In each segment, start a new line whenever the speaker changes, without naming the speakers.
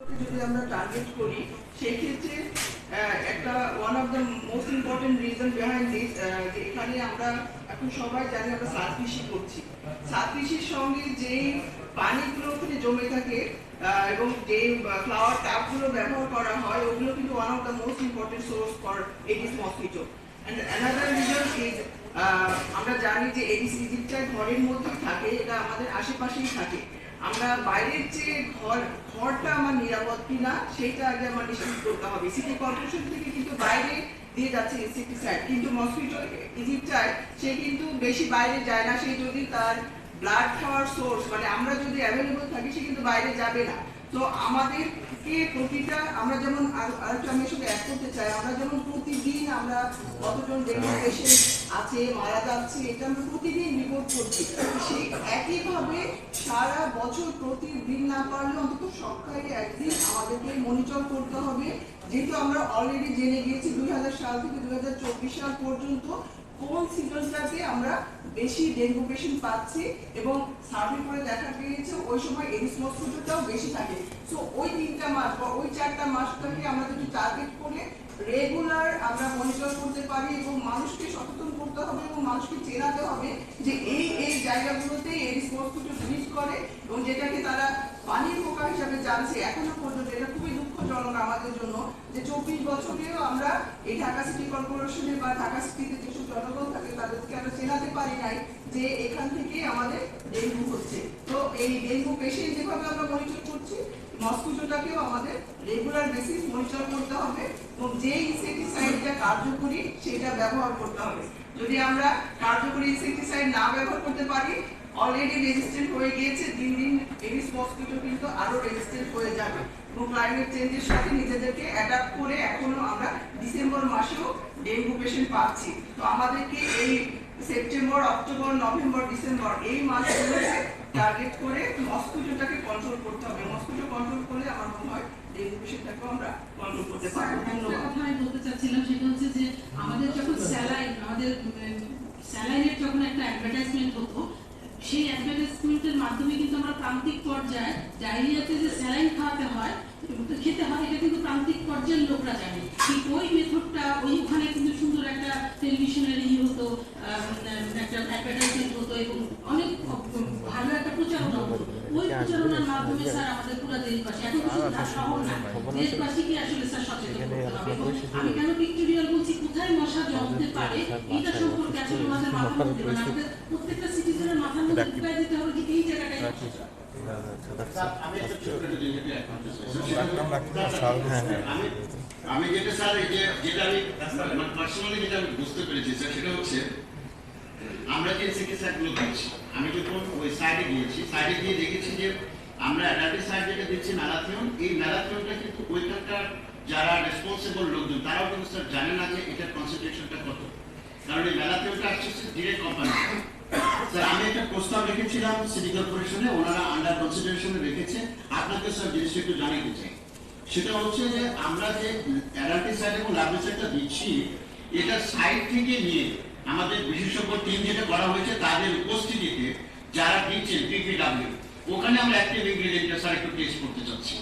আমরা জানি জমে থাকে এবং যে ফ্লাওয়ার টাপগুলো ব্যবহার করা হয়, ওগুলো কিন্তু one of the most important source for Aedes mosquito reason is আমরা জানি যে এডিস ইজিপ্টটা ঘরের মধ্যেই থাকে, এটা আমাদের আশেপাশেই থাকে। আমরা বাইরের যে ঘর, ঘরটা আমার নিরাপদ কিনা, সেইটা আগে আমার নিশ্চিত করতে হবে। সিটি কর্পোরেশন থেকে কিন্তু বাইরে দিয়ে যাচ্ছে কিন্তু সে কিন্তু বেশি বাইরে যায় না। সে যদি তার ব্লাড খাওয়ার সোর্স মানে আমরা যদি অ্যাভেলেবল থাকি, সে কিন্তু বাইরে যাবে না। তো আমাদেরকে প্রতিটা, আমরা যেমন আর- আরেকটা আমি করতে চাই, আমরা যেমন প্রতিদিন আমরা কতজন ডেঙ্গু পেশেন্ট আছে, মারা যাচ্ছে, এটা আমরা প্রতিদিন রিপোর্ট করছি। সেই একইভাবে সারা বছর প্রতিদিন না পারলে অন্তত সপ্তাহে একদিন আমাদেরকে মনিটর করতে হবে। যেহেতু আমরা অলরেডি জেনে গিয়েছি দুই সাল থেকে দুই সাল পর্যন্ত কোন সিজনটাতে আমরা বেশি ডেঙ্গু পেশেন্ট পাচ্ছি এবং সার্ভে করে দেখা গিয়েছে ওই সময় এডিস মস্কিটোটাও বেশি থাকে। সো ওই তিনটা মাস বা ওই চারটা মাসটাকে আমরা যদি টার্গেট করে রেগুলার আমরা মনিটর করতে পারি এবং মানুষকে সচেতন করতে হবে এবং মানুষকে চেনাতে হবে যে এই জায়গাগুলোতে এডিস মস্কিটো ব্রিজ করে এবং যেটাকে তারা পানির পোকা হিসাবে জানছে এখনও পর্যন্ত। এটা খুবই দুঃখজনক আমাদের জন্য যে চব্বিশ বছরেও আমরা এই ঢাকা সিটি কর্পোরেশনে বা ঢাকা সিটিতে যেসব জনগণ থাকে, তাদেরকে আমরা চেনাতে পারি নাই যে এখান থেকে আমাদের ডেঙ্গু হচ্ছে। তো এই ডেঙ্গু পেশেন্ট যেভাবে আমরা মনিটর করছি মস্কিটোটাকেও আমাদের রেগুলার বেসিস মনিটর করতে হবে এবং যে ইনসেক্টিসাইডটা কার্যকরী সেটা ব্যবহার করতে হবে। যদি আমরা কার্যকরী ইনসেক্টিসাইড না ব্যবহার করতে পারি অলরেডি রেজিস্ট্যান্ট হয়ে গিয়েছে, দিন দিন এডিস মসকিটো কিন্তু আরও রেজিস্ট্যান্ট হয়ে যাবে। এবং ক্লাইমেট চেঞ্জের সাথে নিজেদেরকে অ্যাডাপ্ট করে এখনও আমরা ডিসেম্বর মাসেও ডেঙ্গু পেশেন্ট পাচ্ছি। তো আমাদেরকে এই সেপ্টেম্বর অক্টোবর নভেম্বর ডিসেম্বর এই মাসগুলোতে টার্গেট করে মসকিটোটাকে কন্ট্রোল করতে হবে। মসকিটো কন্ট্রোল করলে আমার মনে হয় ডেঙ্গু আমরা কন্ট্রোল করতে পারব। ধন্যবাদ।
কথা আমি বলতে চাচ্ছিলাম সেটা হচ্ছে যে আমাদের যখন স্যালাইন আমাদের স্যালাইনের যখন একটা অ্যাডভার্টাইজমেন্ট হতো সেই অ্যাডভার্টাইজমেন্টের মাধ্যমে কিন্তু আমরা প্রান্তিক পর্যায়ে ডায়রিয়াতে যে স্যালাইন খাওয়াতে হয় খেতে হয় এটা কিন্তু প্রান্তিক পর্যায়ের লোকরা জানে। ঠিক ওই মেথডটা ওই ওখানে কিন্তু সুন্দর একটা টেলিভিশনের ই হতো একটা হতো এবং অনেক ভালো একটা প্রচারণা হতো ওই প্রচারণার মাধ্যমে স্যার আমাদের পুরো দেশবাসী এখন শুধু শহর না দেশবাসীকে আসলে স্যার সচেতন করতে হবে আমি কেন ভিক্টোরিয়াল বলছি? কোথায় মশা জমতে পারে? এটা সম্পর্কে আসলে আমাদের মাথার মধ্যে মানে আমাদের প্রত্যেকটা সিটিজেনের মাথার মধ্যে ঢুকাই দিতে হবে যে এই জায়গাটায়
আমি একটা ছোট একটা জিনিসকে add করতে চাই।
রাখলাম রাখলাম স্যার। হ্যাঁ
যেটা স্যার যেটা আমি পার্সোনালি যেটা আমি বুঝতে পেরেছি স্যার সেটা হচ্ছে আমরা যে চিকিৎসা গুলো দিচ্ছি আমি যখন ওই সাইডে গিয়েছি সাইডে গিয়ে দেখেছি যে আমরা অ্যাডাল্টি সাইড যেটা দিচ্ছি এই কিন্তু যারা রেসপন্সিবল লোকজন, তারাও কিন্তু স্যার জানে না যে এটার কনসেন্ট্রেশনটা কত। কারণ এই আসছে কোম্পানি স্যার আমি একটা প্রস্তাব রেখেছিলাম সিটি কর্পোরেশনে ওনারা আন্ডার কনসিডারেশনে রেখেছে। আপনাকে স্যার জিনিসটা একটু সেটা হচ্ছে যে আমরা যে অ্যাডাল্টি সাইড এবং লাভলি দিচ্ছি, এটা সাইড থেকে নিয়ে আমাদের বিশেষজ্ঞ টিম যেটা করা হয়েছে, তাদের উপস্থিতিতে যারা দিচ্ছেন পিপিডাব্লিউ ওখানে আমরা অ্যাক্টিভ ইনগ্রিডিয়েন্টটা স্যার একটু টেস্ট করতে চাচ্ছি।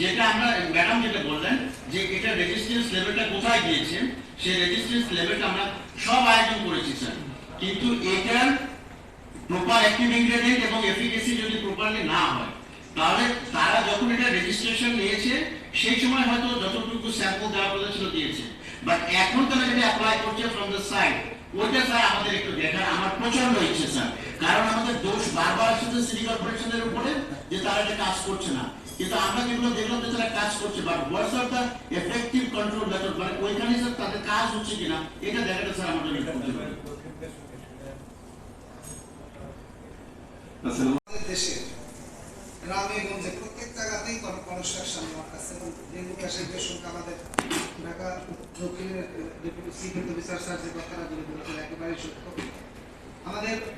যেটা আমরা ম্যাডাম যেটা বললেন, যে এটা রেজিস্ট্যান্স লেভেলটা কোথায় গিয়েছে, সেই রেজিস্ট্যান্স লেভেলটা আমরা সব আয়োজন করেছি স্যার কিন্তু এটার প্রপার অ্যাক্টিভ ইনগ্রেডিয়েন্ট এবং এফিকেসি যদি প্রপারলি না হয়, তাহলে তারা যখন এটা রেজিস্ট্রেশন নিয়েছে, সেই সময় হয়তো যতটুকু স্যাম্পল দেওয়া কথা ছিল দিয়েছে। বাট এখন তারা যেটা অ্যাপ্লাই করছে ফ্রম দ্য সাইড ওইটা স্যার আমাদের একটু দেখার, আমার প্রচণ্ড ইচ্ছে স্যার কারণ আমাদের দোষ বারবার আসছে সিটি কর্পোরেশনের উপরে যে তারা এটা কাজ করছে না। কিন্তু আমরা যেগুলো দেখলাম যে তারা কাজ করছে but what's are the effective control method মানে ওইখানে স্যার তাদের কাজ হচ্ছে কিনা এটা দেখাটা স্যার আমাদের
দেশে গ্রামে গঞ্জে প্রত্যেক জায়গাতেই কনস্ট্রাকশন ওয়ার্ক আছে এবং ডেঙ্গু পেশেন্টের সংখ্যা আমাদের ঢাকা দক্ষিণের ডেপুটি সিকিউরিটি অফিসার স্যার যে কথাটা বলে বলেছেন সত্য। আমাদের উম, প্রতিদিন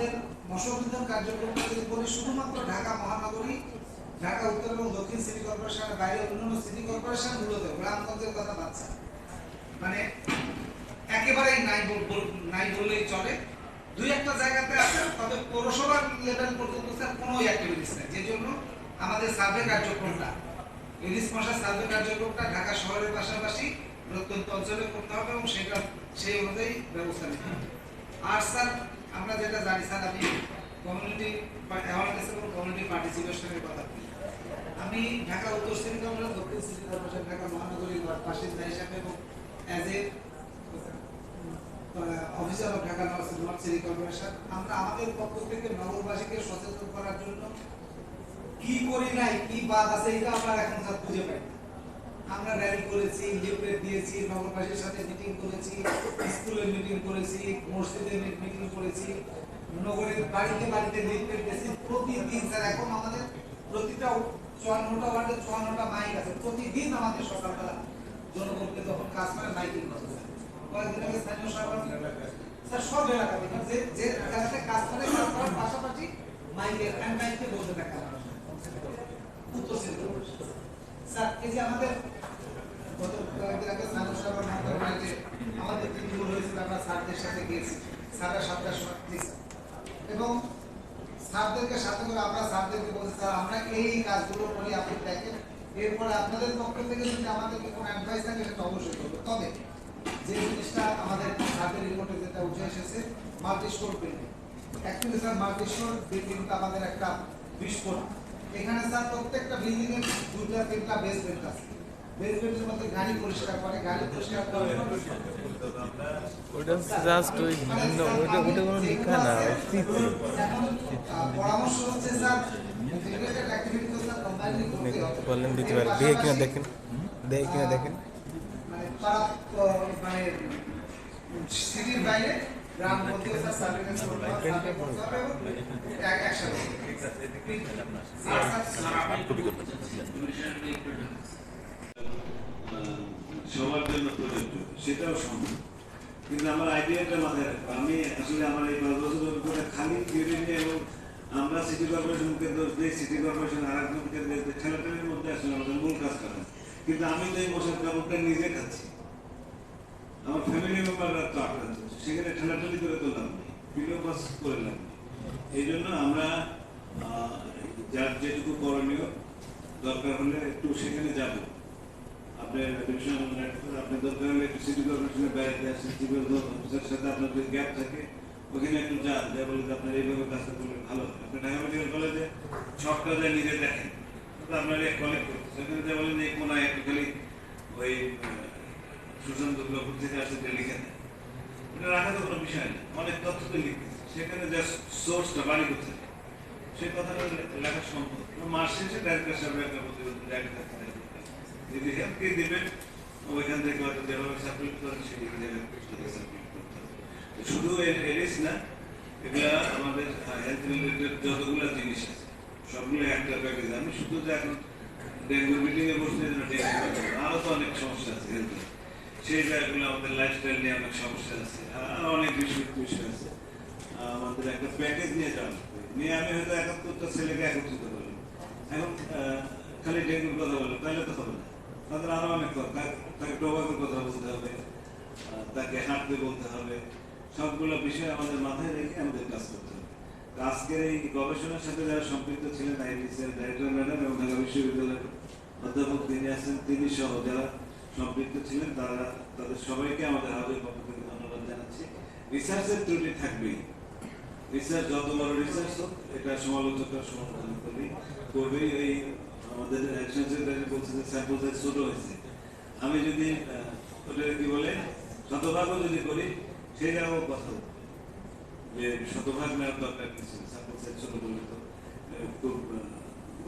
আমাদের মশক নিধন কার্যক্রম যদি বলি শুধুমাত্র ঢাকা মহানগরী, ঢাকা উত্তর এবং দক্ষিণ সিটি কর্পোরেশনের বাইরে অন্যান্য সিটি কর্পোরেশনগুলোতে গ্রামগঞ্জের কথা বাচ্চা মানে একেবারেই নাই নাই বললেই চলে। দুই একটা জায়গাতে আছে, তবে পৌরসভার লেভেল পর্যন্ত স্যার কোনো অ্যাক্টিভিটিস নেই। যে জন্য আমাদের সার্ভে কার্যক্রমটা, ইলিশ মশা সার্ভে কার্যক্রমটা ঢাকা শহরের পাশাপাশি প্রত্যন্ত অঞ্চলে করতে হবে এবং সেটা, সেই অনুযায়ী ব্যবস্থা নিতে হবে। আর স্যার আমরা যেটা জানি, স্যার আমি কমিউনিটি অ্যাওয়ারনেস এবং কমিউনিটি পার্টিসিপেশনের কথা। বলি আমি ঢাকা উত্তর সিটি কর্পোরেশন দক্ষিণ সিটি কর্পোরেশন ঢাকা মহানগরীর বাসিন্দা হিসাবে এবং as a officer of Dhaka north city corporation, আমরা আমাদের পক্ষ থেকে নগরবাসীকে সচেতন করার জন্য কি করি নাই, কি বাদ আছে, এটা আমরা এখন খুঁজে পাই আমরা র্যালি করেছি লিফলেট দিয়েছি নগরবাসীর সাথে মিটিং করেছি স্কুলে মিটিং করেছি, মসজিদে মিটিং করেছি, নগরের বাড়িতে বাড়িতে লিফলেট দিয়েছি প্রতিদিন স্যার, এখন আমাদের প্রতিটা চুয়ান্নটা ওয়ার্ডে চুয়ান্নটা মাইক আছে, প্রতিদিন আমাদের সকালবেলা জনগণকে তখন কাজ করে মাইকিং করতে কয়েকদিন আগে স্থানীয় সরকার স্যার, সব এলাকাতে যে যে এলাকাতে কাজ করে কাজ করার পাশাপাশি মাইকে হ্যান্ড মাইকে বলতে দেখা স্যার, এই যে আমাদের তবে যে জিনিসটা আমাদের উঠে এসেছে multi store building actually sir আমাদের একটা বিস্ফোরণ। এখানে স্যার প্রত্যেকটা বিল্ডিং এর দুটা তিনটা বেসমেন্ট আছে। বেসমেন্টের মধ্যে গাড়ি পরিষ্কার করে গাড়ি পরিষ্কার করে
ওটা জাস্ট ওই ওইটা ওটা কোনো লেখা না
পরামর্শ হচ্ছে স্যার
বললেন দিতে পারে দেখে কিনা দেখেন দেখে কিনা দেখেন
মানে মানে সিটির বাইরে গ্রাম সার্ভিলেন্স করতে হবে
সবার জন্য প্রযোজ্য, সেটাও সম্ভব। কিন্তু আমার আইডিয়াটা মাথায় রাখব আমি আসলে আমার এই পাঁচ বছর অভিজ্ঞতা খালি থিওরি নিয়ে এবং আমরা সিটি কর্পোরেশনকে দোষ দিই সিটি কর্পোরেশন আর একজনকে দোষ দিই, ঠেলাঠেলির মধ্যে আসলে আমাদের মূল কাজ করা কিন্তু আমি তো এই মশার কাপড়টা নিজে খাচ্ছি। আমার ফ্যামিলি মেম্বাররা তো আক্রান্ত সেখানে ঠেলাঠেলি করে তো লাভ নেই ভিডিও পাস করে লাভ নেই। এই জন্য আমরা যার যেটুকু করণীয় দরকার হলে একটু সেখানে যাব। আপনি সিটি কর্পোরেশনের সাথে আপনার গ্যাপ থাকে ওখানে একটু যান যা বলে যে ভালো হয় মেডিকেল কলেজে সবটা যায় নিজে দেখেন এক করতে সেখানে যা বলেন এই থেকে আসে লিখে এটা রাখা কোনো বিষয় না অনেক তথ্য তো সেখানে যা সোর্সটা বাড়ি করছে সেই কথাটা লেখা সম্ভব মাস শেষে ডাইরেক্টর সাহেব একটা প্রতিবেদন ডাইরেক্টর যদি হেল্পকে দেবেন ওইখান থেকে হয়তো যেভাবে সাবমিট করেন সেই জায়গায় সাবমিট করতে শুধু এর- এরিস না এগুলা আমাদের হেলথ রিলেটেড যতগুলো জিনিস আছে সবগুলো একটা প্যাকেজ আমি শুধু যে এখন ডেঙ্গু মিটিং এ বসতে ডেঙ্গু আরও তো অনেক সমস্যা আছে হেলথ সেই জায়গাগুলো আমাদের লাইফস্টাইল নিয়ে অনেক সমস্যা আছে আর অনেক বিষয় বিষয় আছে আমাদের একটা প্যাকেজ নিয়ে যাওয়া নিয়ে আমি হয়তো একাত্তরটা ছেলেকে একত্রিত করলাম এখন খালি ডেঙ্গুর কথা বললাম তাহলে তো হবে না তাদের আরও অনেক তাকে- টোবাকোর কথা বলতে হবে তাকে হাঁটতে বলতে হবে। সবগুলো বিষয় আমাদের মাথায় রেখে আমাদের কাজ করতে হবে। আজকের এই গবেষণার সাথে যারা সম্পৃক্ত ছিলেন আইডিসির ডাইরেক্টর ম্যাডাম এবং ঢাকা বিশ্ববিদ্যালয়ের অধ্যাপক তিনি আছেন, তিনি সহ যারা সম্পৃক্ত ছিলেন, তারা, তাদের সবাইকে আমাদের হাবের পক্ষ থেকে ধন্যবাদ জানাচ্ছি। রিসার্চের ত্রুটি থাকবেই। রিসার্চ, যত বড় রিসার্চ হোক, এটা সমালোচকরা সমালোচনা করবে করবেই। এই আমাদের স্যাম্পল সাইজ ছোট হয়েছে, আমি যদি ওটা কি বলে, শতভাগও যদি করি জায়গাও কথা যে শতভাগ নেওয়ার দরকার কিছু স্যাম্পল সাইজ ছোট করলে তো খুব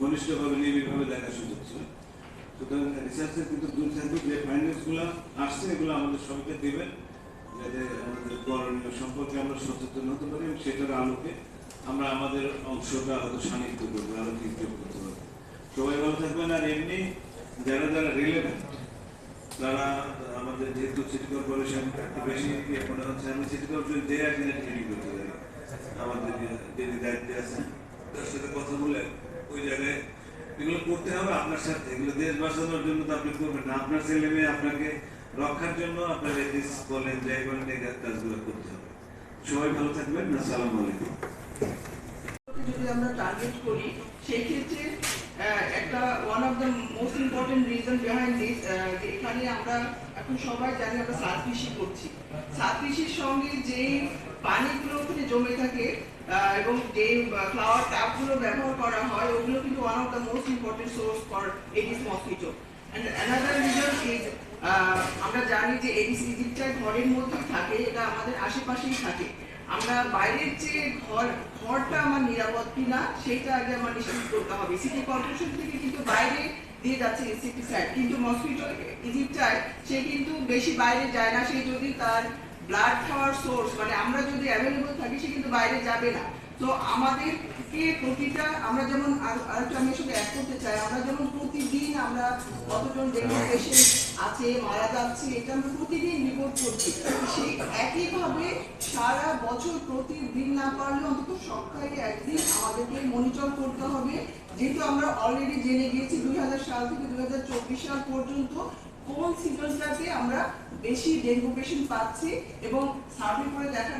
ঘনিষ্ঠভাবে, নিবিড়ভাবে দেখার সুযোগ ছিল। সুতরাং রিসার্চের কিন্তু দূর থাকবে যে ফাইন্যান্সগুলো আসছে, এগুলো আমাদের সবাইকে দেবেন, যাতে আমাদের করণীয় সম্পর্কে আমরা সচেতন হতে পারি এবং সেটার আলোকে আমরা আমাদের অংশটা হয়তো সান্নিধ্য করব যোগ করতে পারব। সবাই ভালো থাকবেন আর এমনি যারা যারা রিলেভেন্ট তারা আমাদের যেহেতু সিটি কর্পোরেশন বেশি ইয়ে হচ্ছে, আমি সিটি কর্পোরেশন যে একদিনে করতে আমাদের তার সাথে কথা বলে ওই জায়গায় এগুলো করতে হবে আপনার সাথে। এগুলো দেশ বাঁচানোর জন্য তো আপনি করবেন না। আপনার ছেলে মেয়ে আপনাকে রক্ষার জন্য আপনার এদিস বলেন, যাই বলেন, এই কাজগুলো করতে হবে। সবাই ভালো থাকবেন। আসসালামু আলাইকুম।
যদি আমরা টার্গেট করি সেই ক্ষেত্রে একটা one of the most important reason behind this এখানে আমরা এখন সবাই জানি আমরা কৃষি করছি। কৃষির সঙ্গে যে পানিগুলো ওখানে জমে থাকে এবং যে ফ্লাওয়ার ট্যাপগুলো ব্যবহার করা হয়, ওগুলো কিন্তু one of the most important source for Aedes mosquito reason is আমরা জানি যে এডিস ইজিপ্টটা ঘরের মধ্যেই থাকে, এটা আমাদের আশেপাশেই থাকে। আমরা বাইরের যে ঘর, ঘরটা আমার নিরাপদ কিনা, সেটা আগে আমার নিশ্চিত করতে হবে। সিটি কর্পোরেশন থেকে কিন্তু বাইরে দিয়ে যাচ্ছে ইনসেক্টিসাইড কিন্তু মসকিটো ইজিপ্টায় সে কিন্তু বেশি বাইরে যায় না, সে যদি তার ব্লাড খাওয়ার সোর্স মানে আমরা যদি অ্যাভেলেবল থাকি, সে কিন্তু বাইরে যাবে না। তো আমাদেরকে প্রতিটা আমরা যেমন আর- আমি শুধু অ্যাড করতে চাই আমরা যেমন প্রতিদিন আমরা কতজন ডেঙ্গু পেশেন্ট আছে মারা যাচ্ছে এটা আমরা প্রতিদিন রিপোর্ট করছি। সেই একইভাবে সারা বছর প্রতিদিন না পারলে অন্তত সপ্তাহে একদিন আমাদেরকে মনিটর করতে হবে। যেহেতু আমরা অলরেডি জেনে গিয়েছি দুই হাজার সাল থেকে দুই হাজার চব্বিশ সাল পর্যন্ত কোন সিজনটাতে আমরা বেশি ডেঙ্গু পেশেন্ট পাচ্ছি এবং সার্ভে করে দেখা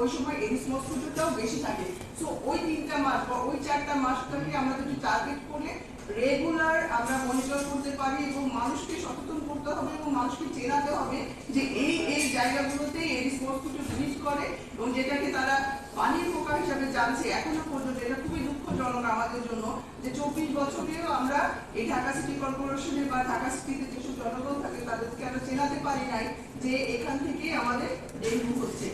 ওই সময় এডিস মস্কিটোটাও বেশি থাকে। সো ওই তিনটা মাস বা ওই চারটা মাসটাকে আমরা যদি টার্গেট করে রেগুলার আমরা মনিটর করতে পারি এবং মানুষকে সচেতন করতে হবে এবং মানুষকে চেনাতে হবে যে এই এই জায়গাগুলোতে এডিস মস্কিটো ব্রিড করে এবং যেটাকে তারা পানির পোকা হিসাবে জানছে, এখনও পর্যন্ত এটা খুবই দুঃখজনক আমাদের জন্য যে চব্বিশ বছরেও আমরা এই ঢাকা সিটি কর্পোরেশনে বা ঢাকা সিটিতে যেসব জনগণ থাকে, তাদেরকে আমরা চেনাতে পারি নাই যে এখান থেকে আমাদের ডেঙ্গু হচ্ছে।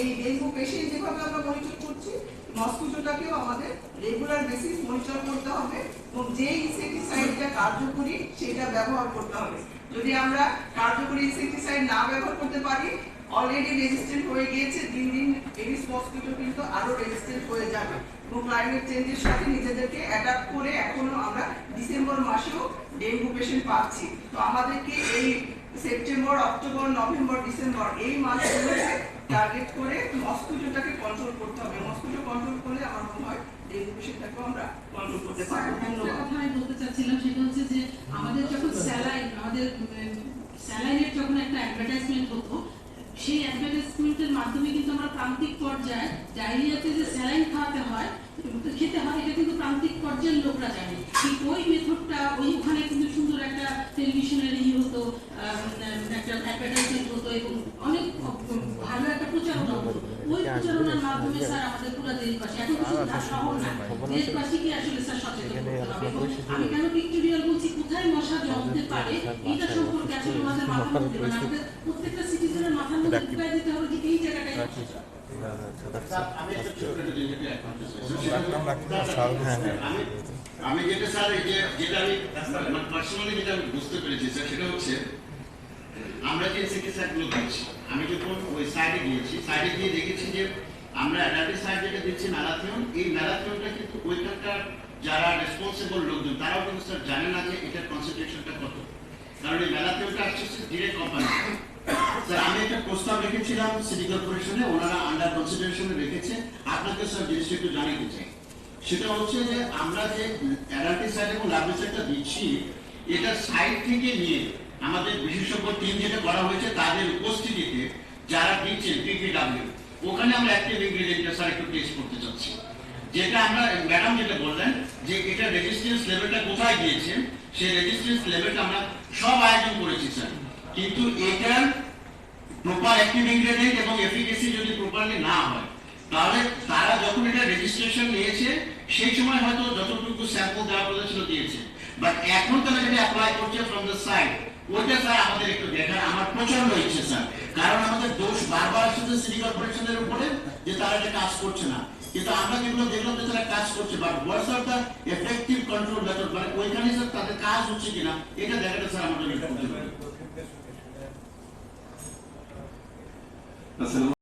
এই ডেঙ্গু পেশেন্ট যেভাবে আমরা মনিটর করছি মস্কিটোটাকেও আমাদের রেগুলার বেসিস মনিটর করতে হবে এবং যে ইনসেকটিসাইডটা কার্যকরী সেটা ব্যবহার করতে হবে। যদি আমরা কার্যকরী ইনসেকটিসাইড না ব্যবহার করতে পারি অলরেডি রেজিস্ট্যান্ট হয়ে গিয়েছে, দিন দিন এডিস মসকিটো কিন্তু আরও রেজিস্ট্যান্ট হয়ে যাবে। এবং ক্লাইমেট চেঞ্জের সাথে নিজেদেরকে অ্যাডাপ্ট করে এখনও আমরা ডিসেম্বর মাসেও ডেঙ্গু পেশেন্ট পাচ্ছি। তো আমাদেরকে এই সেপ্টেম্বর অক্টোবর নভেম্বর ডিসেম্বর এই মাসগুলোতে টার্গেট করে মসকিটোটাকে কন্ট্রোল করতে হবে। মসকিটো কন্ট্রোল করলে আমার মনে হয় ডেঙ্গু পেশেন্টটাকেও আমরা কন্ট্রোল করতে পারব। ধন্যবাদ।
আমি বলতে চাচ্ছিলাম সেটা হচ্ছে যে আমাদের যখন স্যালাইন আমাদের স্যালাইনের যখন একটা অ্যাডভার্টাইজমেন্ট হতো সেই অ্যাডভার্টাইজমেন্টের মাধ্যমে কিন্তু আমরা প্রান্তিক পর্যায়ে ডায়রিয়াতে যে স্যালাইন খাওয়াতে হয় খেতে হয় এটা কিন্তু প্রান্তিক পর্যায়ের লোকরা জানে। কিন্তু ওই মেথডটা ওইখানে কিন্তু সুন্দর একটা টেলিভিশনের ই হতো একটা অ্যাডভার্টাইজমেন্ট হতো এবং অনেক ভালো একটা প্রচারণা হতো ওই মাধ্যমে স্যার আমাদের পুরো দেশবাসী এখন শুধু ঢাকা শহর না। দেশবাসীকে আসলে স্যার সচেতন করতে হবে। আমি কেন পিক্টোরিয়াল বলছি? কোথায় মশা জমতে পারে? এটা সম্পর্কে আসলে আমাদের মাথার মধ্যে মানে আমাদের প্রত্যেকটা সিটিজেনের মাথার মধ্যে ঢুকাই দিতে হবে যে এই জায়গাটায় মশা জমে।
স্যার, আমি
হ্যাঁ হ্যাঁ
যেটা স্যার পার্সোনালি যেটা আমি বুঝতে পেরেছি স্যার সেটা হচ্ছে আমরা যে ইনসেক্টিসাইডগুলো দিচ্ছি, আমি যখন ওই সাইডে গিয়েছি সাইডে গিয়ে দেখেছি যে আমরা অ্যাডাল্টিসাইড যেটা দিচ্ছি ম্যালাথিয়ন এই ম্যালাথিয়নটা কিন্তু ওইখানকার যারা রেসপন্সিবল লোকজন, তারাও কিন্তু স্যার জানে না যে এটার কনসেন্ট্রেশনটা কত। কারণ এই ম্যালাথিয়নটা আসছে ডিরেক্ট কোম্পানি স্যার আমি একটা প্রস্তাব রেখেছিলাম সিটি কর্পোরেশনে ওনারা আন্ডার কনসিডারেশনে রেখেছে। আপনাকে স্যার জিনিসটা একটু জানাতে চাই। সেটা হচ্ছে যে আমরা যে অ্যাডাল্টিসাইড এবং লার্ভিসাইডটা দিচ্ছি, এটা সাইড থেকে নিয়ে আমাদের বিশেষজ্ঞ টিম যেটা করা হয়েছে, তাদের উপস্থিতিতে যারা দিচ্ছেন পিপিডাব্লিউ ওখানে আমরা অ্যাক্টিভ ইনগ্রেডিয়েন্টটা স্যার একটু টেস্ট করতে চাচ্ছি। যেটা আমরা ম্যাডাম যেটা বললেন, যে এটা রেজিস্ট্যান্স লেভেলটা কোথায় গিয়েছে, সেই রেজিস্ট্যান্স লেভেলটা আমরা সব আয়োজন করেছি স্যার কিন্তু এটার প্রপার অ্যাক্টিভ ইনগ্রেডিয়েন্ট এবং এফিকেসি যদি প্রপারলি না হয়, তাহলে তারা যখন এটা রেজিস্ট্রেশন নিয়েছে, সেই সময় হয়তো যতটুকু স্যাম্পল দেওয়া বলেছিল দিয়েছে। বাট এখন তারা যেটা অ্যাপ্লাই করছে ফ্রম দ্য সাইড ওইটা স্যার, আমাদের একটু দেখার আমার প্রচণ্ড ইচ্ছে, স্যার। কারণ আমাদের দোষ বারবার আসছে সিটি কর্পোরেশনের উপরে যে তারা এটা কাজ করছে না। কিন্তু আমরা যেগুলো দেখলাম যে তারা কাজ করছে but what's are the effective control method মানে ওইখানে স্যার তাদের কাজ হচ্ছে কিনা, এটা দেখাটা স্যার আমাদের ইম্পর্টেন্ট